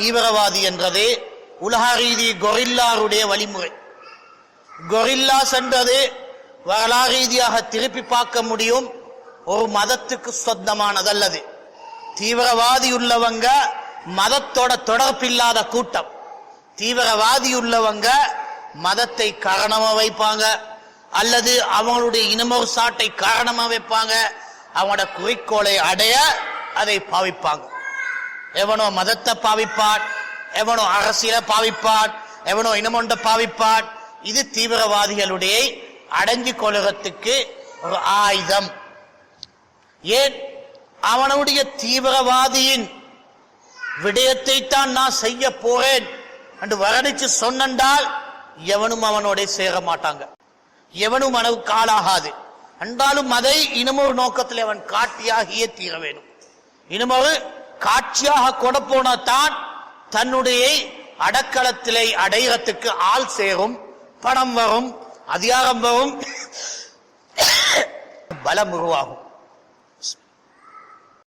தீவிரவாதி என்றது உலக ரீதி கொரில்லாருடைய வழிமுறை. கொரில்லா சென்றது வரலாறு ரீதியாக திருப்பி பார்க்க முடியும். ஒரு மதத்துக்கு சொந்தமானதல்லது. தீவிரவாதி உள்ளவங்க மதத்தோட தொடர்பில்லாத கூட்டம். தீவிரவாதி உள்ளவங்க மதத்தை காரணமா வைப்பாங்க. அல்லது அவங்களுடைய இனமொரு சாட்டை காரணமா வைப்பாங்க. அவங்களோட குறிக்கோளை அடைய அதை பாவிப்பாங்க. எவனோ மதத்தை பாவிப்பான் எவனோ அரசியலை பாவிப்பான் எவனோ இனமொண்ட பாவிப்பான் இது தீவிரவாதிகளுடைய அடங்கி கொள்கிறதுக்கு ஒரு ஆயுதம். ஏன்? அவனுடைய தீவிரவாதியின் விடயத்தை தான் நான் செய்ய போறேன் என்று வரணிச்சு சொன்னால் எவனும் அவனோட சேர மாட்டாங்க. எவனும் அவனுக்கு ஆளாகாது. என்றாலும் அதை இனமொரு நோக்கத்தில் அவன் காட்டியாகியே தீர வேணும் இனமொரு காட்சியாக கொடுப்போன தான் தன்னுடைய அடக்களத்திலே அடையறதுக்கு ஆள் சேரும் பணம் வரும் அதிகாரம் வரும் பலம் உருவாகும்.